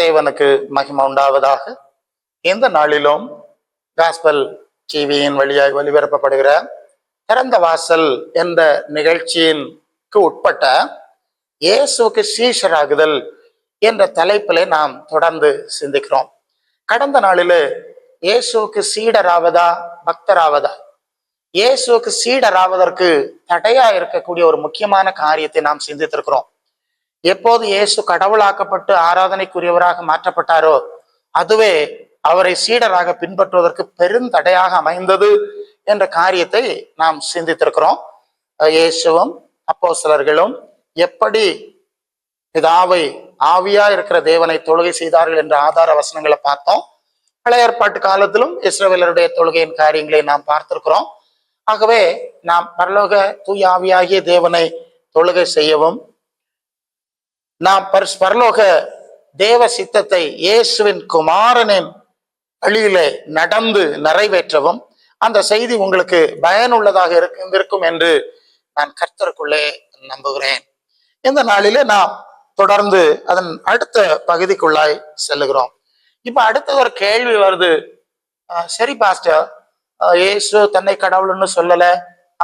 தேவனுக்கு மகிமை உண்டாவதாக. இந்த நாளிலும் காஸ்பல் டிவியின் வழியாய் ஒளிபரப்பப்படுகிற திறந்த வாசல் என்ற நிகழ்ச்சியின்க்கு உட்பட்ட இயேசுக்கு சீஷராகுதல் என்ற தலைப்பிலே நாம் தொடர்ந்து சிந்திக்கிறோம். கடந்த நாளிலே இயேசுக்கு சீடராவதா பக்தராவதா? இயேசுவுக்கு சீடராவதற்கு தடையா இருக்கக்கூடிய ஒரு முக்கியமான காரியத்தை நாம் சிந்தித்திருக்கிறோம். எப்போது இயேசு கடவுளாக்கப்பட்டு ஆராதனைக்குரியவராக மாற்றப்பட்டாரோ அதுவே அவரை சீடராக பின்பற்றுவதற்கு பெருந்தடையாக அமைந்தது என்ற காரியத்தை நாம் சிந்தித்திருக்கிறோம். இயேசுவும் அப்போ சிலர்களும் எப்படி பிதாவை ஆவியா இருக்கிற தேவனை தொழுகை செய்தார்கள் என்ற ஆதார வசனங்களை பார்த்தோம். பழைய ஏற்பாட்டு காலத்திலும் இஸ்ரவேலருடைய தொழுகையின் காரியங்களை நாம் பார்த்திருக்கிறோம். ஆகவே நாம் பரலோக தூய் ஆவியாகிய தேவனை தொழுகை செய்யவும் நாம் பரிஸ் பரலோக தேவ சித்தத்தை இயேசுவின் குமாரனின் வழியிலே நடந்து நிறைவேற்றவும் அந்த செய்தி உங்களுக்கு பயனுள்ளதாக இருக்கும் என்று நான் கர்த்தருக்குள்ளே நம்புகிறேன். இந்த நாளிலே நாம் தொடர்ந்து அதன் அடுத்த பகுதிக்குள்ளாய் செல்லுகிறோம். இப்ப அடுத்த ஒரு கேள்வி வருது. சரி பாஸ்டர். ஏசு இயேசு தன்னை கடவுள்னு சொல்லல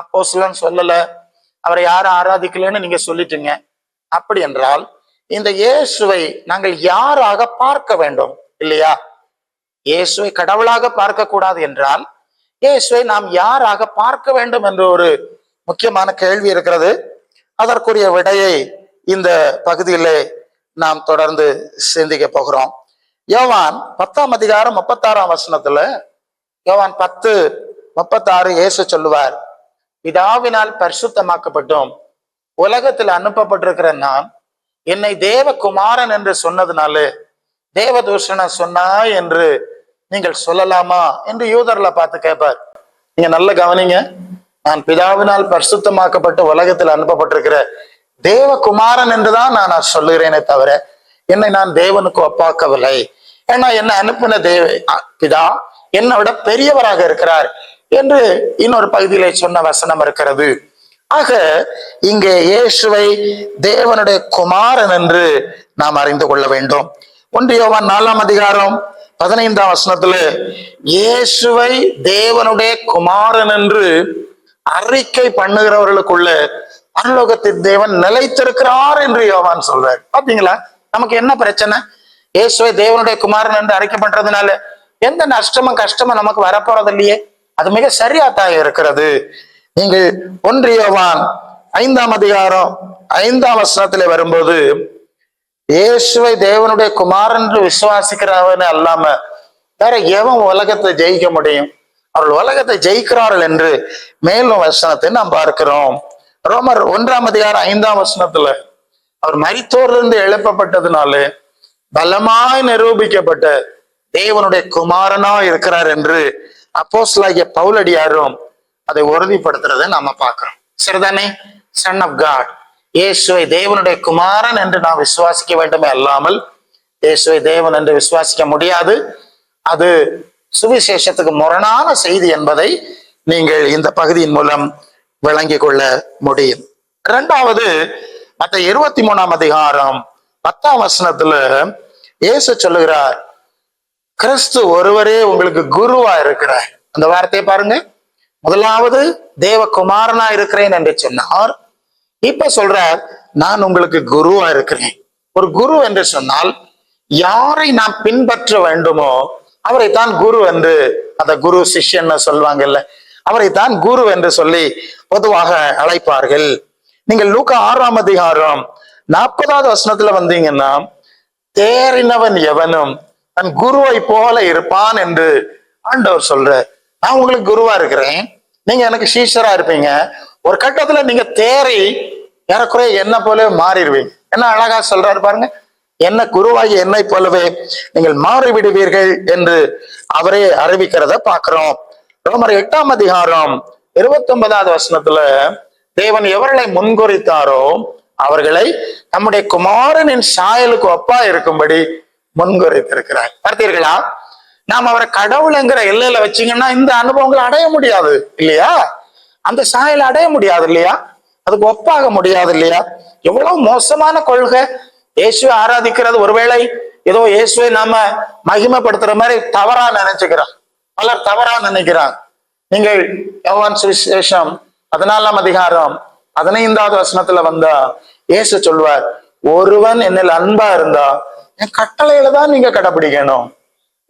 அப்போஸ்தலன்னு சொல்லல அவரை யாரும் ஆராதிக்கலன்னு நீங்க சொல்லிட்டீங்க. அப்படி என்றால் இந்த இயேசுவை நாங்கள் யாராக பார்க்க வேண்டும்? இல்லையா? இயேசுவை கடவுளாக பார்க்க கூடாது என்றால் இயேசுவை நாம் யாராக பார்க்க வேண்டும் என்ற ஒரு முக்கியமான கேள்வி இருக்கிறது. அதற்குரிய விடையை இந்த பகுதியிலே நாம் தொடர்ந்து சிந்திக்க போகிறோம். யோவான் பத்தாம் அதிகாரம் முப்பத்தாறாம் வசனத்துல யோவான் பத்து முப்பத்தாறு இயேசு சொல்லுவார் பிதாவினால் பரிசுத்தமாக்கப்பட்டும் உலகத்தில் அனுப்பப்பட்டிருக்கிற நான் என்னை தேவகுமாரன் என்று சொன்னதுனால தேவதூஷணம் சொன்னா என்று நீங்கள் சொல்லலாமா என்று யூதர்ல பார்த்து கேட்பார். நீங்க நல்ல கவனிங்க. நான் பிதாவினால் பரிசுத்தமாக்கப்பட்டு உலகத்தில் அனுப்பப்பட்டிருக்கிற தேவகுமாரன் என்றுதான் நான் நான் சொல்லுகிறேனே தவிர என்னை நான் தேவனுக்கு ஒப்பாக்கவில்லை. ஏன்னா என்னை அனுப்பின தேவ பிதா என்னை விட பெரியவராக இருக்கிறார் என்று இன்னொரு பகுதியிலே சொன்ன வசனம் இருக்கிறது. ஆக இங்கே இயேசுவை தேவனுடைய குமாரன் என்று நாம் அறிந்து கொள்ள வேண்டும். ஒன்று யோவான் நாலாம் அதிகாரம் பதினைந்தாம் வசனத்துல இயேசுவை தேவனுடைய குமாரன் என்று அறிக்கை பண்ணுகிறவர்களுக்குள்ள பரலோகத்தின் தேவன் நிலைத்திருக்கிறார் என்று யோவான் சொல்றார். பாத்தீங்களா? நமக்கு என்ன பிரச்சனை? இயேசுவை தேவனுடைய குமாரன் என்று அறிக்கை பண்றதுனால எந்த நஷ்டமும் கஷ்டமும் நமக்கு வரப்போறது இல்லையே அது மிக சரியாத்தாக இருக்கிறது. நீங்கள் ஒன்றியவான் ஐந்தாம் அதிகாரம் ஐந்தாம் வசனத்திலே வரும்போது இயேசுவை தேவனுடைய குமாரன் என்று விசுவாசிக்கிறவன் அல்லாம வேற எவன் உலகத்தை ஜெயிக்க முடியும்? அவர்கள் உலகத்தை ஜெயிக்கிறார்கள் என்று மேலும் வசனத்தை நாம் பார்க்கிறோம். ரோமர் ஒன்றாம் அதிகாரம் ஐந்தாம் வசனத்துல அவர் மரித்தோரிலிருந்து எழுப்பப்பட்டதுனால பலமாய் நிரூபிக்கப்பட்ட தேவனுடைய குமாரனா இருக்கிறார் என்று அப்போஸ்லாகிய பவுலடியாரும் அதை உறுதிப்படுத்துறதை நாம பார்க்கிறோம். சரிதானே? சன் ஆஃப் காட் இயேசுவை தேவனுடைய குமாரன் என்று நாம் விசுவாசிக்க வேண்டுமே அல்லாமல் இயேசுவை தேவன் என்று விசுவாசிக்க முடியாது. அது சுவிசேஷத்துக்கு முரணான செய்தி என்பதை நீங்கள் இந்த பகுதியின் மூலம் விளங்கிக் கொள்ள முடியும். இரண்டாவது மத்த இருபத்தி மூணாம் அதிகாரம் பத்தாம் வசனத்துல இயேசு சொல்லுகிறார் கிறிஸ்து ஒருவரே உங்களுக்கு குருவா இருக்கிறார். அந்த வார்த்தையை பாருங்க. முதலாவது தேவகுமாரனா இருக்கிறேன் என்று சொன்னார். இப்ப சொல்றார் நான் உங்களுக்கு குருவா இருக்கிறேன். ஒரு குரு என்று சொன்னால் யாரை நாம் பின்பற்ற வேண்டுமோ அவரைத்தான் குரு என்று அந்த குரு சிஷ்யன்னு சொல்லுவாங்கல்ல அவரைத்தான் குரு என்று சொல்லி பொதுவாக அழைப்பார்கள். நீங்கள் லூக்க ஆறாம் அதிகாரம் நாற்பதாவது வசனத்துல வந்தீங்கன்னா தேறினவன் எவனும் தன் குருவை போல இருப்பான் என்று ஆண்டவர் சொல்ற நான் உங்களுக்கு குருவா இருக்கிறேன். நீங்க எனக்கு சீஷரா இருப்பீங்க. ஒரு கட்டத்துல நீங்க தேறி ஏறக்குறைய என்ன போலவே மாறிடுவீங்க. என்ன அழகா சொல்றாரு பாருங்க. என்ன குருவாகி என்னை போலவே நீங்கள் மாறிவிடுவீர்கள் என்று அவரே அறிவிக்கிறத பார்க்கிறோம். ரோமர் எட்டாம் அதிகாரம் இருபத்தி ஒன்பதாவது வசனத்துல தேவன் எவர்களை முன்குறித்தாரோ அவர்களை நம்முடைய குமாரனின் சாயலுக்கு ஒப்பா இருக்கும்படி முன்குறித்திருக்கிறார். பார்த்தீர்களா நாம் அவரை கடவுளுங்கிற எல்லையில வச்சீங்கன்னா இந்த அனுபவங்களை அடைய முடியாது இல்லையா? அந்த சாயலை அடைய முடியாது இல்லையா? அதுக்கு ஒப்பாக முடியாது இல்லையா? எவ்வளவு மோசமான கொள்கை. இயேசுவை ஆராதிக்கிறது ஒருவேளை ஏதோ இயேசுவை நாம மகிமைப்படுத்துற மாதிரி தவறா நினைச்சுக்கிறோம். பலர் தவறா நினைக்கிறாங்க. நீங்கள் யோவான் சுவிசேஷம் பதினாலாம் அதிகாரம் பதினைந்தாவது வசனத்துல வந்தா இயேசு சொல்வார் ஒருவன் என்னில் அன்பா இருந்தா என் கட்டளையில தான் நீங்க கடைபிடிக்கணும்.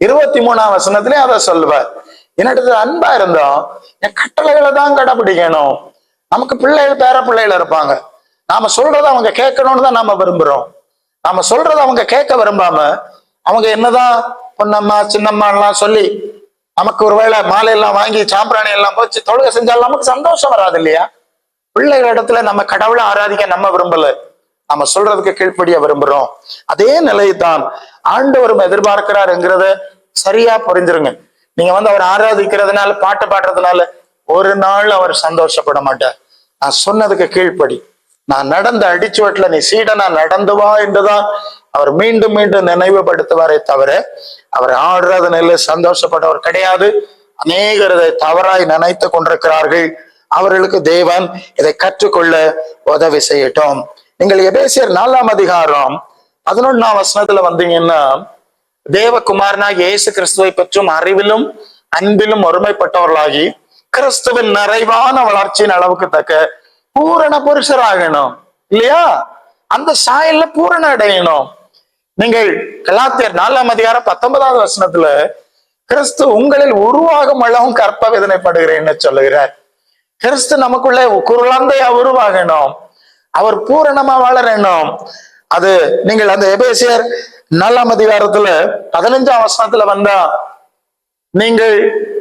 இருபத்தி மூணாம் வசனத்திலே அதை சொல்லுவார். என்னிடத்துல அன்பா இருந்தோம் என் கட்டளைகளை தான் கடைபிடிக்கணும். நமக்கு பிள்ளைகள் பேர பிள்ளைகள் இருப்பாங்க. நாம சொல்றதை அவங்க கேட்கணும்னு தான் நாம விரும்புறோம். நாம சொல்றதை அவங்க கேட்க விரும்பாம அவங்க என்னதான் பொன்னம்மா சின்னம்மா எல்லாம் சொல்லி நமக்கு ஒருவேளை மாலை எல்லாம் வாங்கி சாம்பிராணி எல்லாம் போச்சு தொழுகை செஞ்சாலும் நமக்கு சந்தோஷம் வராது இல்லையா? பிள்ளைகள் இடத்துல நம்ம கடவுளை ஆராதிக்க நம்ம விரும்பல. நம்ம சொல்றதுக்கு கீழ்ப்படிய விரும்புறோம். அதே நிலை தான் ஆண்டவரும் எதிர்பார்க்கிறாருங்கிறத சரியா புரிஞ்சிருங்க. நீங்க வந்து அவர் ஆராதிக்கிறதுனால பாட்டு பாடுறதுனால ஒரு நாள் அவர் சந்தோஷப்பட மாட்டார். நான் சொன்னதுக்கு கீழ்ப்படி. நான் நடந்த அடிச்சுவட்டில் நீ சீடனா நடந்து வா என்றுதான் அவர் மீண்டும் மீண்டும் நினைவுபடுத்துவாரே தவிர அவர் ஆடுறது நெல்லு சந்தோஷப்பட்டவர் கிடையாது. அநேகர் இதை தவறாய் நினைத்து கொண்டிருக்கிறார்கள். அவர்களுக்கு தேவன் இதை கற்றுக்கொள்ள உதவி செய்யட்டும். நீங்கள் எபேசியர் நாலாம் அதிகாரம் பதினொன்னாம் வசனத்துல வந்தீங்கன்னா தேவகுமாரனா இயேசு கிறிஸ்துவை பற்றும் அறிவிலும் அன்பிலும் ஒருமைப்பட்டவர்களாகி கிறிஸ்துவின் நிறைவான வளர்ச்சியின் அளவுக்கு தக்க பூரண புருஷராகணும். இல்லையா? அந்த சாயல்ல பூரண அடையணும். நீங்கள் கலாத்தியர் நாலாம் அதிகாரம் பத்தொன்பதாவது வசனத்துல கிறிஸ்து உங்களில் உருவாகும் அளவும் கற்ப வேதனைப்படுகிறேன்னு சொல்லுகிறார். கிறிஸ்து நமக்குள்ள குருளந்தையா உருவாகணும். அவர் பூரணமா வளரணும் அது நீங்கள் அந்த எபேசியர் நாலாம் அதிகாரத்துல பதினஞ்சாம் வசனத்துல வந்தா நீங்கள்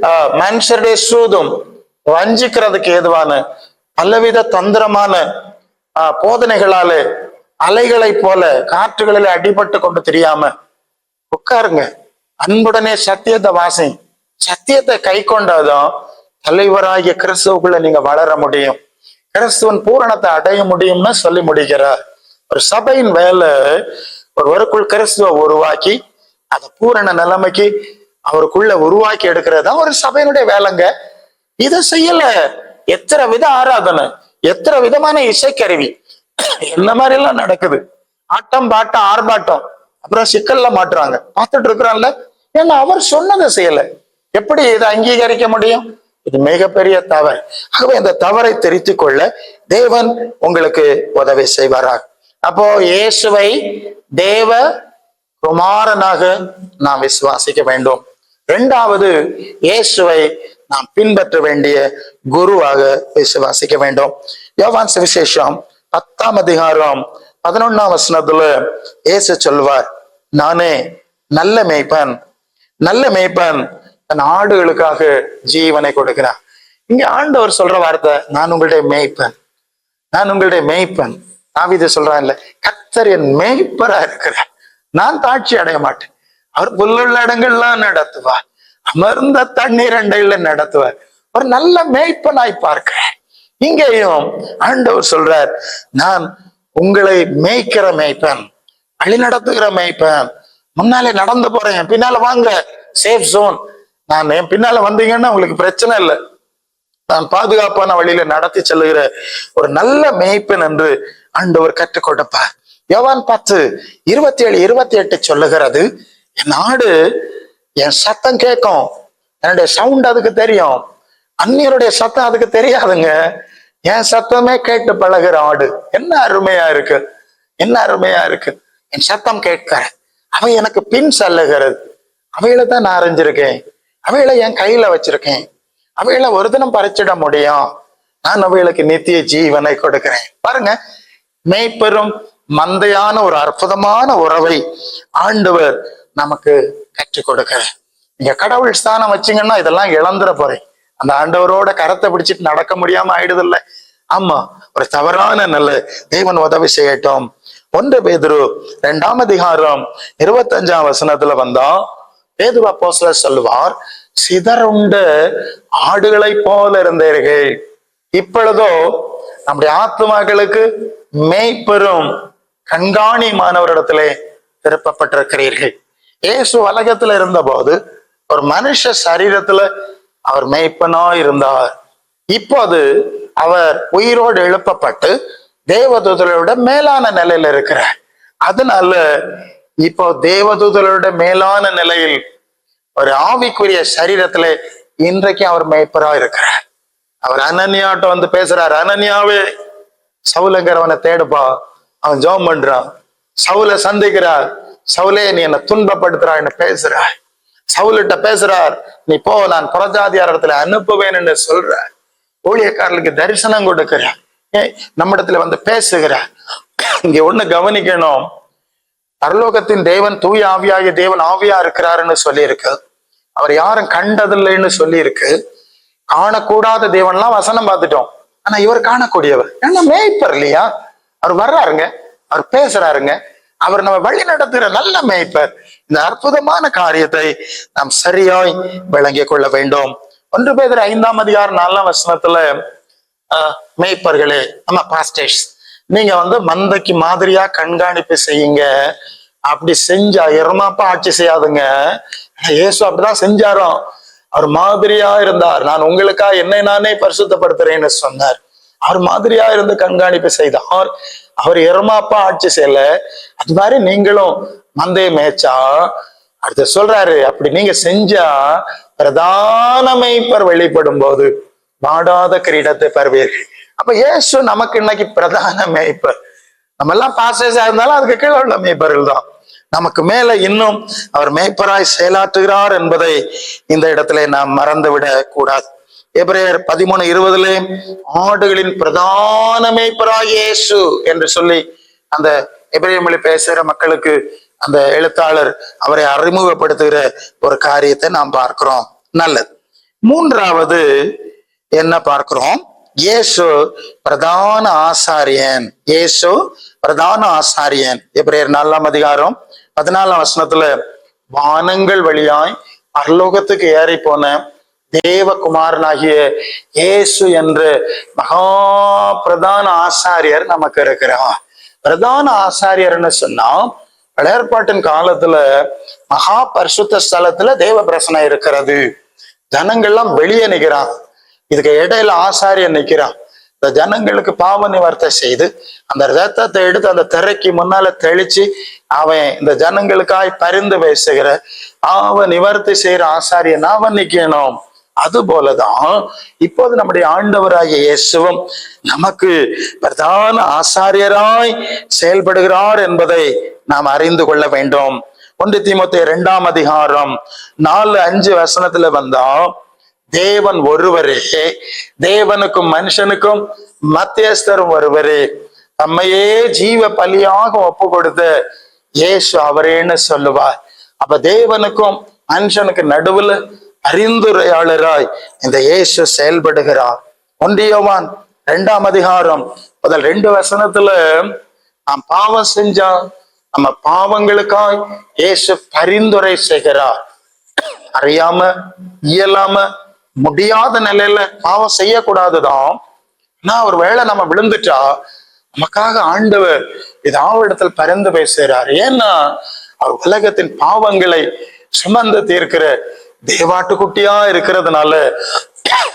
ஆஹ், மனுஷருடைய சூதும் வஞ்சிக்கிறதுக்கு ஏதுவான பலவித தந்திரமான ஆஹ், போதனைகளாலே அலைகளை போல காற்றுகளில் அடிபட்டு கொண்டு தெரியாம உட்காருங்க. அன்புடனே சத்தியத்தை வாசி. சத்தியத்தை கை கொண்டாதான் தலைவராகிய கிறிஸ்துவுக்குள்ள நீங்க வளர முடியும். கிறிஸ்துவன் பூரணத்தை அடைய முடியும்னு சொல்லி முடிக்கிறார். ஒரு சபையின் வேலை ஒருவருக்குள் கிறிஸ்துவ உருவாக்கி அதை பூரண நிலைமைக்கு அவருக்குள்ள உருவாக்கி எடுக்கிறது தான் ஒரு சபையினுடைய வேலைங்க. இதை செய்யல. எத்தனை வித ஆராதனை எத்தனை விதமான இசைக்கருவி என்ன மாதிரி எல்லாம் நடக்குது? ஆட்டம் பாட்டம் ஆர்ப்பாட்டம் அப்புறம் சிக்கல்ல மாட்டுறாங்க. பார்த்துட்டு இருக்கிறான்ல. ஏன்னா அவர் சொன்னதை செய்யல. எப்படி இதை அங்கீகரிக்க முடியும்? இது மிகப்பெரிய தவறு ஆகவே அந்த தவறை தெரித்துக் கொள்ள தேவன் உங்களுக்கு உதவி செய்வாராக. அப்போ இயேசுவை தேவ குமாரனாக நாம் விசுவாசிக்க வேண்டும். இரண்டாவது இயேசுவை நாம் பின்பற்ற வேண்டிய குருவாக விசுவாசிக்க வேண்டும். யோவான் சுவிசேஷம் பத்தாம் அதிகாரம் பதினொன்னாம் வசனத்துல இயேசு சொல்வார் நானே நல்ல மேய்ப்பன் நல்ல மேய்ப்பன் தன் ஆடுகளுக்காக ஜீவனை கொடுக்கிறார். இங்க ஆண்டவர் சொல்ற வார்த்தை நான் உங்களுடைய மேய்ப்பன். நான் உங்களுடைய மேய்ப்பன். தாவீது இல்ல கத்தர் என் மேய்ப்பரா இருக்கிறார். நான் தாட்சி அடைய மாட்டேன். அவர் புல்லுள்ள இடங்கள்லாம் நடத்துவார். அமர்ந்த தண்ணீர் அண்டையில நடத்துவார். ஒரு நல்ல மேய்ப்பனாய் பார்க்கிறேன் இங்கேயும் ஆண்டவர் சொல்றார் நான் உங்களை மேய்க்கிற மேய்ப்பன். வழி நடத்துகிற மேய்ப்பன். முன்னாலே நடந்து போறேன். பின்னால வாங்க. சேஃப் ஜோன் நான் என் பின்னால வந்தீங்கன்னா உங்களுக்கு பிரச்சனை இல்லை. நான் பாதுகாப்பான வழியில நடத்தி செல்லுகிற ஒரு நல்ல மேய்ப்பன் என்று ஆண்டவர் கற்றுக் கொடுப்பார். யோவான் பார்த்து இருபத்தி ஏழு இருபத்தி எட்டு சொல்லுகிறது என் ஆடு என் சத்தம் கேட்கும். என்னுடைய சவுண்ட் அதுக்கு தெரியும். அந்நியருடைய சத்தம் அதுக்கு தெரியாதுங்க. என் சத்தமே கேட்டு பழகுற ஆடு. என்ன அருமையா இருக்கு. என்ன அருமையா இருக்கு. என் சத்தம் கேட்கிற. அவை எனக்கு பின் செல்லுகிறது. அவைகளை தான் நான் அறிஞ்சிருக்கேன். அவைகளை என் கையில வச்சிருக்கேன். அவைகளை ஒரு தினம் பறிச்சிட முடியும். நான் அவைகளுக்கு நித்திய ஜீவனை கொடுக்கிறேன். பாருங்க மேய்ப்பெரும் மந்தையான ஒரு அற்புதமான உறவை ஆண்டவர் நமக்கு கற்றுக் கொடுக்கிறார். நீங்க கடவுள் ஸ்தானம் வச்சீங்கன்னா இதெல்லாம் இழந்துட போறேன். அந்த ஆண்டவரோட கரத்தை பிடிச்சிட்டு நடக்க முடியாம ஆயிடுதில்ல. ஆமா ஒரு தவறான நல்ல தேவன் உதவி செய்யட்டும். ஒன்று பேதுரு ரெண்டாம் அதிகாரம் இருபத்தஞ்சாம் வசனத்துல வந்தா பேதுவா போசல சொல்லுவார் சிதறுண்ட ஆடுகளை போல இருந்தீர்கள். இப்பொழுதோ நம்முடைய ஆத்மாக்களுக்கு மெய்ப்பெரும் கண்காணி மாணவரிடத்திலே திருப்பப்பட்டிருக்கிறீர்கள். இயேசு உலகத்துல இருந்தபோது ஒரு மனுஷ சரீரத்துல அவர் மெய்ப்பனா இருந்தார். இப்போது அவர் உயிரோடு எழுப்பப்பட்டு தேவதூதரோட மேலான நிலையில இருக்கிறார். அதனால இப்போ தேவதூதலோட மேலான நிலையில் ஒரு ஆவிக்குரிய சரீரத்துல இன்றைக்கு அவர் மேய்ப்பரா இருக்கிறார். அவர் அனன்யாட்ட வந்து பேசுறாரு அனன்யாவே சவுலங்கிறவனை தேடுப்பா. அவன் ஜெபம் பண்றான். சவுல சந்திக்கிறார். சவுலே நீ என்ன துன்பப்படுத்துறா என்ன பேசுறாய் சவுலிட்ட பேசுறார் நீ போ நான் புறஜாதியார் இடத்துல அனுப்புவேன் என்று சொல்ற ஊழியக்காரர்களுக்கு தரிசனம் கொடுக்கிறார். நம்மிடத்துல வந்து பேசுகிறார். இங்க ஒண்ணு கவனிக்கணும். பரலோகத்தின் தேவன் தூய ஆவியாகிய தேவன் ஆவியா இருக்கிறாருன்னு சொல்லியிருக்கு. அவர் யாரும் கண்டதில்லைன்னு சொல்லியிருக்கு. காணக்கூடாத தேவன்லாம் வசனம் பார்த்துட்டோம். ஆனா இவர் காணக்கூடியவர். ஏன்னா மேய்ப்பர் இல்லையா? அவர் வர்றாருங்க. அவர் பேசுறாருங்க. அவர் நம்ம வழி நடத்துகிற நல்ல மேய்ப்பர். இந்த அற்புதமான காரியத்தை நாம் சரியாய் விளங்கிக் கொள்ள வேண்டும். ஒன்று பேர் ஐந்தாம் அதிகாரம் நாலாம் வசனத்துல ஆஹ், மேய்ப்பர்களே நம்ம பாஸ்டேஷ் நீங்க வந்து மந்தைக்கு மாதிரியா கண்காணிப்பு செய்யுங்க. அப்படி செஞ்சா எருமாப்பா ஆட்சி செய்யாதுங்க. இயேசு அப்படிதான் செஞ்சாரோ? அவர் மாதிரியா இருந்தார். நான் உங்களுக்கா என்னை நானே பரிசுத்தப்படுத்துறேன்னு சொன்னார். அவர் மாதிரியா இருந்து கண்காணிப்பு செய்தார். அவர் எருமாப்பா ஆட்சி செய்யல. அது மாதிரி நீங்களும் மந்தைய மேய்ச்சா அடுத்து சொல்றாரு அப்படி நீங்க செஞ்சா பிரதான மெய்ப்பர் வெளிப்படும் போது வாடாத கிரீடத்தை பெறுவீர்கள் அப்ப இயேசு நமக்கு இன்னைக்கு பிரதான மேய்ப்பர். நம்ம எல்லாம் பாசேஜா இருந்தாலும் அதுக்கு கீழே உள்ள மேய்ப்பர்கள் தான். நமக்கு மேல இன்னும் அவர் மேய்ப்பராய் செயலாற்றுகிறார் என்பதை இந்த இடத்துல நாம் மறந்துவிடக் கூடாது. எபிரேயர் பதிமூணு இருபதுல ஆடுகளின் பிரதான மேய்ப்பராய் இயேசு என்று சொல்லி அந்த எபிரேய மொழி பேசுகிற மக்களுக்கு அந்த எழுத்தாளர் அவரை அறிமுகப்படுத்துகிற ஒரு காரியத்தை நாம் பார்க்கிறோம். நல்லது. மூன்றாவது என்ன பார்க்கிறோம்? இயேசு பிரதான ஆசாரியன். இயேசு பிரதான ஆசாரியன். எப்படி நாலாம் அதிகாரம் பதினாலாம் வசனத்துல வானங்கள் வழியாய் பரலோகத்துக்கு ஏறி போன தேவகுமாரனாகிய இயேசு என்று மகா பிரதான ஆசாரியர் நமக்கு இருக்கிறார். பிரதான ஆசாரியர்னு சொன்னா பழையற்பாட்டின் காலத்துல மகா பரிசுத்த ஸ்தலத்துல தேவ பிரசனை இருக்கிறது. ஜனங்கள்லாம் வெளியே நிற்கிறான் இதுக்கு இடையில ஆசாரியன் நிக்கிறான்? இந்த ஜனங்களுக்கு பாவ நிவர்த்தை செய்து அந்த ரத்தத்தை எடுத்து அந்த திரைக்கு முன்னால தெளிச்சு அவன் இந்த ஜனங்களுக்காய் பரிந்து பேசுகிற பாவ நிவர்த்தி செய்யற ஆசாரியன் அவன் நிக்கணும் அது போலதான் இப்போது நம்முடைய ஆண்டவராகிய இயேசுவும் நமக்கு பிரதான ஆசாரியராய் செயல்படுகிறார் என்பதை நாம் அறிந்து கொள்ள வேண்டும். ஒன்று தீமோத்தே இரண்டாம் அதிகாரம் நாலு அஞ்சு வசனத்துல வந்தா தேவன் ஒருவரே. தேவனுக்கும் மனுஷனுக்கும் மத்தியஸ்தரும் ஒருவரே. தம்மையே ஜீவ பலியாக ஒப்பு கொடுத்து இயேசு அவரேன்னு சொல்லுவார். அப்ப தேவனுக்கும் மனுஷனுக்கு நடுவுல அறிந்துரையாளராய் இந்த இயேசு செயல்படுகிறார். ஒன்றியவான் ரெண்டாம் அதிகாரம் முதல் ரெண்டு வசனத்துல நாம் பாவம் செஞ்சா நம்ம பாவங்களுக்காய் இயேசு பரிந்துரை செய்கிறார். அறியாம இயலாம முடியாத நிலையில பாவம் செய்யக்கூடாதுதான் ஆனா ஒரு வேளை நம்ம விழுந்துட்டா நமக்காக ஆண்டவர் ஏதாவது இடத்துல பறந்து பேசுகிறார். ஏன்னா அவர் உலகத்தின் பாவங்களை சுமந்து தீர்க்கிற தேவாட்டுக்குட்டியா இருக்கிறதுனால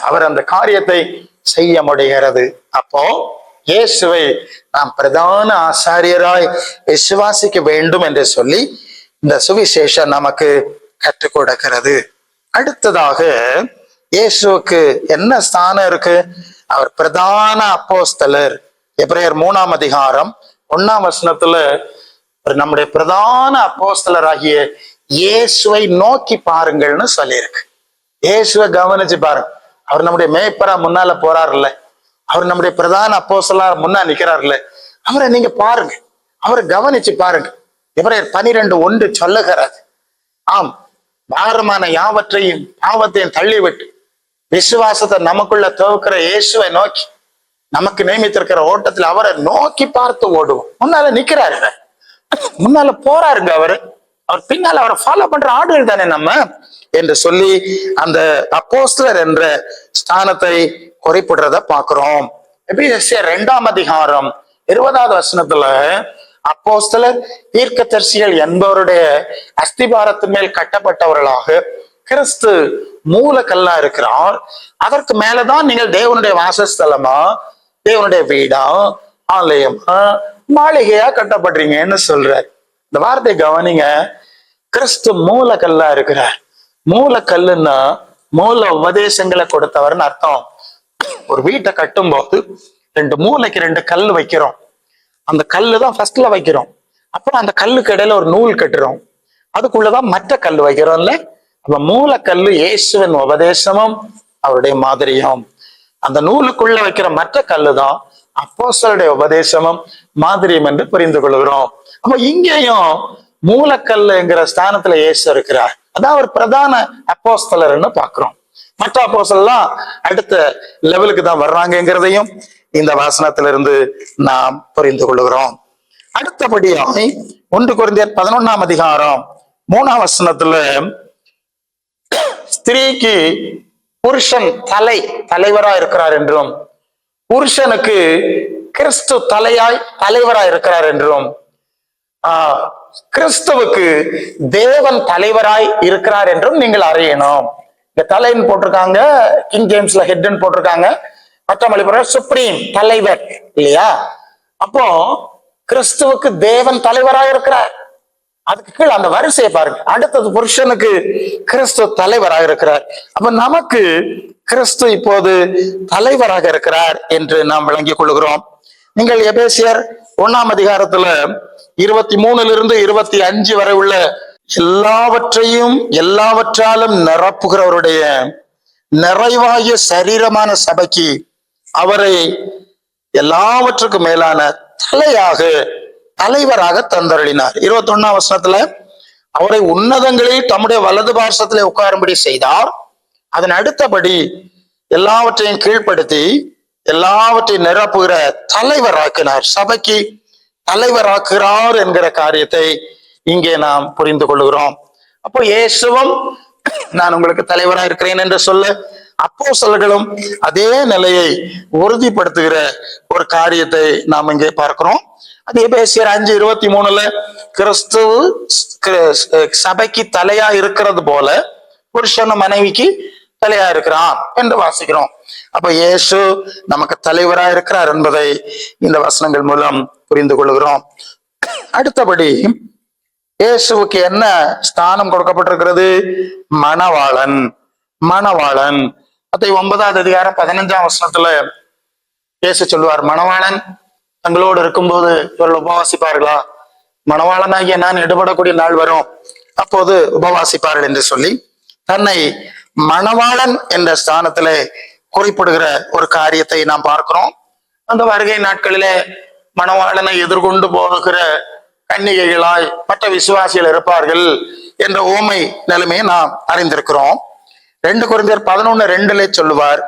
அவர் அந்த காரியத்தை செய்ய முடிகிறது. அப்போ இயேசுவை நாம் பிரதான ஆசாரியராய் விசுவாசிக்க வேண்டும் என்று சொல்லி இந்த சுவிசேஷம் நமக்கு கற்றுக் கொடுக்கிறது. அடுத்ததாக இயேசுக்கு என்ன ஸ்தானம் இருக்கு? அவர் பிரதான அப்போஸ்தலர். எப்ரையர் மூணாம் அதிகாரம் ஒண்ணாம் வசனத்துல ஒரு நம்முடைய பிரதான அப்போஸ்தலர் ஆகிய இயேசுவை நோக்கி பாருங்கள்னு சொல்லியிருக்கு. இயேசுவை கவனிச்சு பாருங்க. அவர் நம்முடைய மேய்ப்பரா முன்னால போறாருல்ல. அவர் நம்முடைய பிரதான அப்போஸ்தலா முன்னா நிக்கிறாருல்ல. அவரை நீங்க பாருங்க. அவரை கவனிச்சு பாருங்க. எப்ரேயர் பனிரெண்டு ஒன்று சொல்லுகிறார் ஆம் பாரமான யாவற்றையும் பாவத்தையும் தள்ளிவிட்டு விசுவாசத்தை நமக்குள்ள துவக்கிற இயேசுவை நோக்கி நமக்கு நியமித்திருக்கிற ஓட்டத்துல அவரை நோக்கி பார்த்து ஓடுவோம். முன்னால நிக்கிறாரு முன்னால போறாருங்க அவரு. அவர் பின்னால அவரை ஃபாலோ பண்ற ஆடுகள் தானே நம்ம? என்று சொல்லி அந்த அப்போஸ்தலர் என்ற ஸ்தானத்தை குறிப்பிடுறத பாக்குறோம் எபிஎஸ்சியர் ரெண்டாம் அதிகாரம் இருபதாவது வசனத்துல அப்போஸ்தலர் தீர்க்கதரிசிகள் என்பவருடைய அஸ்திபாரத்தின் மேல் கட்டப்பட்டவர்களாக கிறிஸ்து மூல கல்லா இருக்கிறார். அதற்கு மேலதான் நீங்கள் தேவனுடைய வாசஸ்தலமா தேவனுடைய வீடா ஆலயமா மாளிகையா கட்டப்படுறீங்கன்னு சொல்றார். இந்த வார்த்தை கவனிங்க. கிறிஸ்து மூலக்கல்லா இருக்கிறார். மூலக்கல்லுன்னா மூல உபதேசங்களை கொடுத்தவர்னு அர்த்தம். ஒரு வீட்டை கட்டும்போது ரெண்டு மூளைக்கு ரெண்டு கல் வைக்கிறோம். அந்த கல்லு தான் ஃபர்ஸ்ட்ல வைக்கிறோம். அப்புறம் அந்த கல்லுக்கு இடையில ஒரு நூல் கட்டுறோம். அதுக்குள்ளதான் மற்ற கல் வைக்கிறோம்ல. அப்ப மூலக்கல்லு இயேசுவின் உபதேசமும் அவருடைய மாதிரியும். அந்த நூலுக்குள்ள வைக்கிற மற்ற கல்லு தான் அப்போசருடைய உபதேசமும் மாதிரியும் என்று புரிந்து கொள்கிறோம். அப்ப இங்கேயும் மூலக்கல்லுங்கிற ஸ்தானத்துல இயேசு இருக்கிறார். அதான் ஒரு பிரதான அப்போஸ்தலர்னு பாக்குறோம் மற்ற அப்போசல்லாம் அடுத்த லெவலுக்கு தான் வர்றாங்கங்கிறதையும் இந்த வாசனத்திலிருந்து நாம் புரிந்து கொள்கிறோம். அடுத்தபடியாக ஒன்று குறைந்த பதினொன்னாம் அதிகாரம் மூணாம் வசனத்துல ஸ்திரீக்கு புருஷன் தலை தலைவரா இருக்கிறார் என்றும் புருஷனுக்கு கிறிஸ்து தலையாய் தலைவரா இருக்கிறார் என்றும் கிறிஸ்துவுக்கு தேவன் தலைவராய் இருக்கிறார் என்றும் நீங்கள் அறியணும். இந்த தலைன்னு போட்டிருக்காங்க கிங் ஜேம்ஸ்ல ஹெட்னு போட்டிருக்காங்க. மற்ற சுப்ரீம் தலைவர் இல்லையா? அப்போ கிறிஸ்துவுக்கு தேவன் தலைவராக இருக்கிறார். அதுக்கு கீழே அந்த வரிசையை பாருங்க. அடுத்தது புருஷனுக்கு கிறிஸ்து தலைவராக இருக்கிறார். அப்ப நமக்கு கிறிஸ்து இப்போது தலைவராக இருக்கிறார் என்று நாம் விளங்கிக் கொள்கிறோம். நீங்கள் எபேசியர் ஒன்னாம் அதிகாரத்துல இருபத்தி மூணுல இருந்து இருபத்தி அஞ்சு வரை உள்ள எல்லாவற்றையும் எல்லாவற்றாலும் நிரப்புகிறவருடைய நிறைவாகிய சரீரமான சபைக்கு அவரை எல்லாவற்றுக்கும் மேலான தலையாக தலைவராக தந்தருளினார். இருபத்தி ஒன்னாம் வசனத்துல அவரை உன்னதங்களில் தம்முடைய வலது பாரசத்திலே உட்காரும்படி செய்தார். அதன் அடுத்தபடி எல்லாவற்றையும் கீழ்ப்படுத்தி எல்லாவற்றையும் நிரப்புகிற தலைவராக்கினார். சபைக்கு தலைவராக்குகிறார் என்கிற காரியத்தை இங்கே நாம் புரிந்து கொள்கிறோம் அப்போ இயேசுவும் நான் உங்களுக்கு தலைவரா இருக்கிறேன் என்று சொல்ல அப்போ சொல்லர்களும் அதே நிலையை உறுதிப்படுத்துகிற ஒரு காரியத்தை நாம் இங்கே பார்க்கிறோம். அதே பேசியர் அஞ்சு இருபத்தி மூணுல கிறிஸ்து சபைக்கு தலையா இருக்கிறது போல புருஷன் மனைவிக்கு தலையா இருக்கிறான் என்று வாசிக்கிறோம். அப்ப இயேசு நமக்கு தலைவரா இருக்கிறார் என்பதை இந்த வசனங்கள் மூலம் புரிந்து கொள்கிறோம். அடுத்தபடி இயேசுவுக்கு என்ன ஸ்தானம் கொடுக்கப்பட்டிருக்கிறது? மணவாளன். மணவாளன். அத்தை ஒன்பதாவது அதிகாரம் பதினஞ்சாம் வசனத்துல பேச சொல்லுவார் மணவாளன் தங்களோடு இருக்கும்போது இவர்கள் உபவாசிப்பார்களா? மணவாளனாகிய நான் எடுபடக்கூடிய நாள் வரும் அப்போது உபவாசிப்பார்கள் என்று சொல்லி தன்னை மணவாளன் என்ற ஸ்தானத்திலே குறிப்பிடுகிற ஒரு காரியத்தை நாம் பார்க்கிறோம். அந்த வருகை நாட்களிலே மணவாளனை எதிர்கொண்டு போகிற கன்னிகைகளாய் மற்ற விசுவாசிகள் இருப்பார்கள் என்ற ஓமை நிலைமையை நாம் அறிந்திருக்கிறோம். ரெண்டு குறைந்தர் பதினொன்னு ரெண்டுல சொல்லுவார்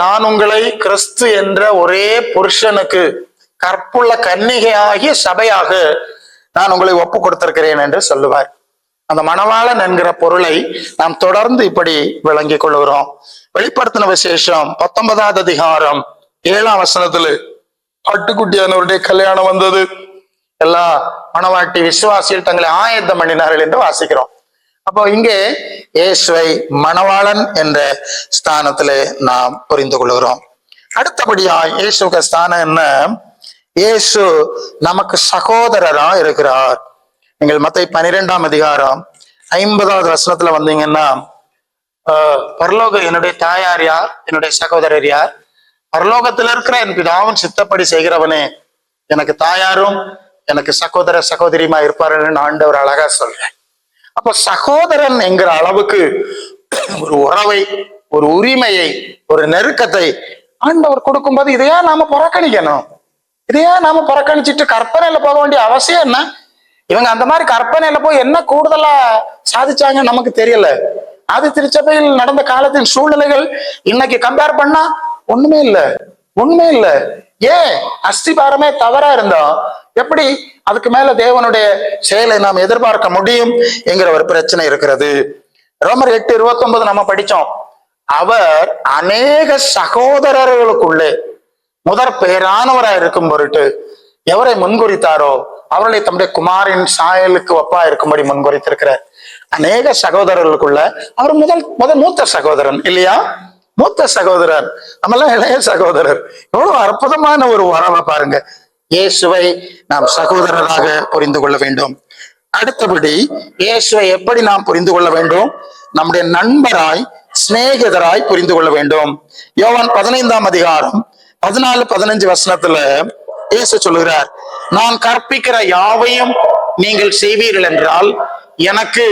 நான் உங்களை கிறிஸ்து என்ற ஒரே புருஷனுக்கு கற்புள்ள கன்னிகையாகிய சபையாக நான் உங்களை ஒப்பு கொடுத்திருக்கிறேன் என்று சொல்லுவார். அந்த மணவாளன் என்கிற பொருளை நாம் தொடர்ந்து இப்படி விளங்கிக் கொள்கிறோம். வெளிப்படுத்தின விசேஷம் பத்தொன்பதாவது அதிகாரம் ஏழாம் வசனத்துல பட்டுக்குட்டியானவருடைய கல்யாணம் வந்தது. எல்லா மணவாட்டி விசுவாசியில் தங்களை ஆயத்தம் பண்ணினார்கள் என்று வாசிக்கிறோம். அப்போ இங்கே இயேசுவை மணவாளன் என்ற ஸ்தானத்திலே நாம் புரிந்து கொள்கிறோம். அடுத்தபடியா இயேசுக்கு ஸ்தானம் என்ன? இயேசு நமக்கு சகோதரரா இருக்கிறார். நீங்கள் மத்த பனிரெண்டாம் அதிகாரம் ஐம்பதாவது வசனத்துல வந்தீங்கன்னா பரலோக என்னுடைய தாயார் யார்? என்னுடைய சகோதரர் யார்? பரலோகத்துல இருக்கிற என் பிதாவும் சித்தப்படி செய்கிறவனே எனக்கு தாயாரும் எனக்கு சகோதர சகோதரியுமா இருப்பார்கள் ஆண்டவர் அழகா சொல்றேன் அப்ப சகோதரன் என்கிற அளவுக்கு ஒரு உறவை ஒரு உரிமையை ஒரு நெருக்கத்தை ஆண்டவர் கொடுக்கும்போது இதையா நாம புறக்கணிக்கணும்? இதையா நாம புறக்கணிச்சிட்டு கற்பனையில போக வேண்டிய அவசியம் என்ன? இவங்க அந்த மாதிரி கற்பனையில போய் என்ன கூடுதலா சாதிச்சாங்க நமக்கு தெரியல. அது திருச்சபையில் நடந்த காலத்தின் சூழ்நிலைகள் இன்னைக்கு கம்பேர் பண்ணா ஒண்ணுமே இல்ல. ஒண்ணுமே இல்லை. ஏன்? அஸ்திபாரமே தவறா இருந்தோம். எப்படி அதுக்கு மேல தேவனுடைய செயலை நாம் எதிர்பார்க்க முடியும் என்கிற ஒரு பிரச்சனை இருக்கிறது. ரோமர் எட்டு இருபத்தி ஒன்பது நம்ம படிச்சோம். அவர் அநேக சகோதரர்களுக்குள்ளே முதற் பேரானவராய் இருக்கும் பொருட்டு எவரை முன்குறித்தாரோ அவர்களை தம்முடைய குமாரின் சாயலுக்கு ஒப்பா இருக்கும்படி முன்குறித்திருக்கிறார். அநேக சகோதரர்களுக்குள்ள அவர் முதல் முதல் மூத்த சகோதரன் இல்லையா? மூத்த சகோதரர். நம்மெல்லாம் இளைய சகோதரர். எவ்வளவு அற்புதமான ஒரு உறவை பாருங்க. இயேசுவை நாம் சகோதரராக புரிந்து கொள்ள வேண்டும். அடுத்தபடி இயேசுவை எப்படி நாம் புரிந்து கொள்ள வேண்டும்? நம்முடைய நண்பராய் சிநேகிதராய் புரிந்து கொள்ள வேண்டும். யோவான் பதினைந்தாம் அதிகாரம் பதினாலு பதினஞ்சு வசனத்துல இயேசு சொல்லுகிறார் நான் கற்பிக்கிற யாவையும் நீங்கள் செய்வீர்கள் என்றால் எனக்கு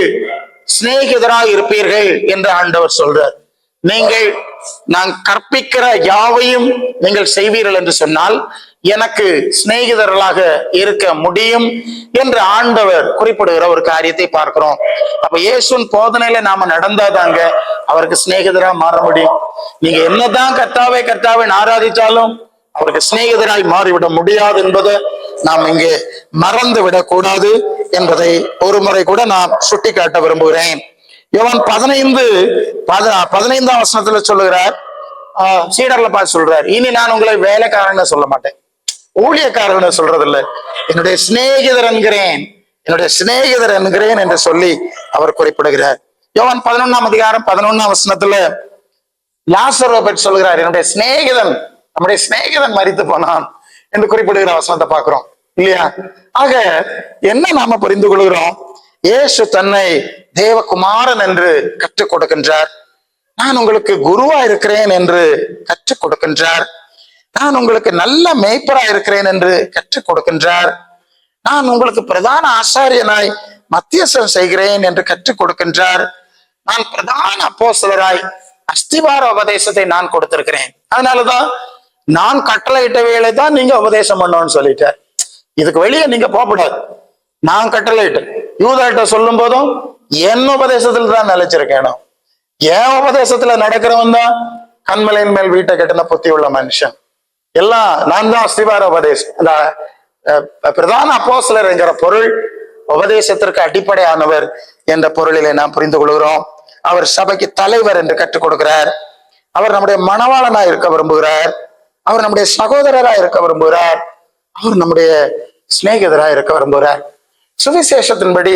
சிநேகிதராய் இருப்பீர்கள் என்று ஆண்டவர் சொல்றார். நீங்கள் நான் கற்பிக்கிற யாவையும் நீங்கள் செய்வீர்கள் என்று சொன்னால் எனக்கு சிநேகிதர்களாக இருக்க முடியும் என்று ஆண்டவர் குறிப்பிடுகிற ஒரு காரியத்தை பார்க்கிறோம். அப்ப இயேசுன் போதனையில நாம நடந்தாதாங்க அவருக்கு சிநேகிதரா மாற முடியும். நீங்க என்னதான் கர்த்தாவே கர்த்தாவை ஆராதிச்சாலும் அவருக்கு சிநேகிதராய் மாறிவிட முடியாது என்பதை நாம் இங்கே மறந்து விடக்கூடாது என்பதை ஒரு முறை கூட நான் சுட்டிக்காட்ட விரும்புகிறேன். இவன் பதினைந்து பத- பதினைந்தாம் வசனத்துல சொல்லுகிறார். ஆஹ் சீடர்ல பார்த்து சொல்றார். இனி நான் உங்களை வேலைக்காரன்னு சொல்ல மாட்டேன். ஊழியக்காரன் சொல்றது இல்ல என்னுடைய சிநேகிதர் என்கிறேன். என்னுடைய சிநேகிதர் என்கிறேன் என்று சொல்லி அவர் குறிப்பிடுகிறார். யோவான் பதினொன்னாம் அதிகாரம் பதினொன்னாம் வசனத்துல லாசரோ பற்றி சொல்கிறார் என்னுடைய சிநேகிதன் நம்முடைய சிநேகிதன் மறித்து போனான் என்று குறிப்பிடுகிற வசனத்தை பார்க்கிறோம். இல்லையா? ஆக என்ன நாம புரிந்து கொள்கிறோம்? இயேசு தன்னை தேவகுமாரன் என்று கற்றுக் கொடுக்கின்றார். நான் உங்களுக்கு குருவா இருக்கிறேன் என்று கற்றுக் கொடுக்கின்றார். நான் உங்களுக்கு நல்ல மேய்ப்பரா இருக்கிறேன் என்று கற்றுக் கொடுக்கின்றார். நான் உங்களுக்கு பிரதான ஆசாரியனாய் மத்தியசம் செய்கிறேன் என்று கற்றுக் கொடுக்கின்றார். நான் பிரதான அப்போஸ்தலராய் அஸ்திவார உபதேசத்தை நான் கொடுத்திருக்கிறேன். அதனாலதான் நான் கட்டளையிட்ட வேலை தான் நீங்க உபதேசம் பண்ணணும்னு சொல்லிட்டார். இதுக்கு வெளியே நீங்க போகக்கூடாது. நான் கட்டளையிட்டேன். யூதர்கிட்ட சொல்லும் போதும் என் உபதேசத்துல தான் நிலைச்சிருக்கேனும் என் உபதேசத்துல நடக்கிறவன் தான்? கண்மலையின் மேல் வீட்டை கட்டின புத்தி உள்ள மனுஷன். எல்லாம் நான் தான் அஸ்திவார உபதேசம் அந்த பிரதான அப்போசலர் என்கிற பொருள் உபதேசத்திற்கு அடிப்படையானவர் என்ற பொருளிலே நாம் புரிந்து கொள்கிறோம். அவர் சபைக்கு தலைவர் என்று கற்றுக் கொடுக்கிறார். அவர் நம்முடைய மணவாளனாய் இருக்க விரும்புகிறார். அவர் நம்முடைய சகோதரராய் இருக்க விரும்புகிறார். அவர் நம்முடைய சிநேகிதராய் இருக்க விரும்புகிறார். சுவிசேஷத்தின்படி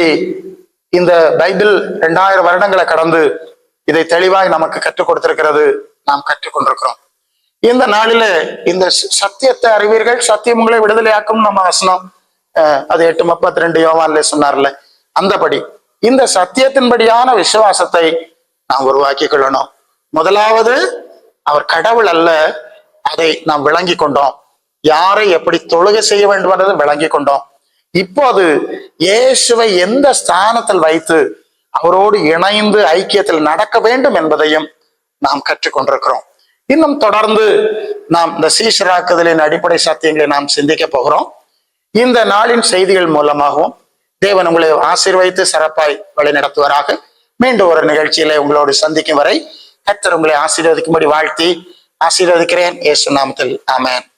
இந்த பைபிள் இரண்டாயிரம் வருடங்களை கடந்து இதை தெளிவாய் நமக்கு கற்றுக் கொடுத்திருக்கிறது நாம் கற்றுக்கொண்டிருக்கிறோம். இந்த நாளில இந்த சத்தியத்தை அறிவீர்கள். சத்தியம் உங்களை விடுதலையாக்கும் நம்ம வசனம். அஹ், அது எட்டு முப்பத்தி ரெண்டு யோவான்ல சொன்னார்ல. அந்தபடி இந்த சத்தியத்தின்படியான விசுவாசத்தை நாம் உருவாக்கி கொள்ளணும். முதலாவது அவர் கடவுள் அல்ல. அதை நாம் விளங்கி கொண்டோம். யாரை எப்படி தொழுகை செய்ய வேண்டும் என்றதை விளங்கி கொண்டோம். இப்போது இயேசுவை எந்த ஸ்தானத்தில் வைத்து அவரோடு இணைந்து ஐக்கியத்தில் நடக்க வேண்டும் என்பதையும் நாம் கற்றுக்கொண்டிருக்கிறோம். இன்னும் தொடர்ந்து நாம் இந்த சீசராக்குதலின் அடிப்படை சத்தியங்களை நாம் சிந்திக்க போகிறோம். இந்த நாளின் செய்திகள் மூலமாகவும் தேவன் உங்களை ஆசீர்வதித்து சிறப்பாய் வழி நடத்துவராக மீண்டும் ஒரு நிகழ்ச்சியில உங்களோடு சந்திக்கும் வரை கத்தர் உங்களை ஆசீர்வதிக்கும்படி வாழ்த்தி ஆசீர்வதிக்கிறேன். ஏசு நாமத்தில். ஆமேன்.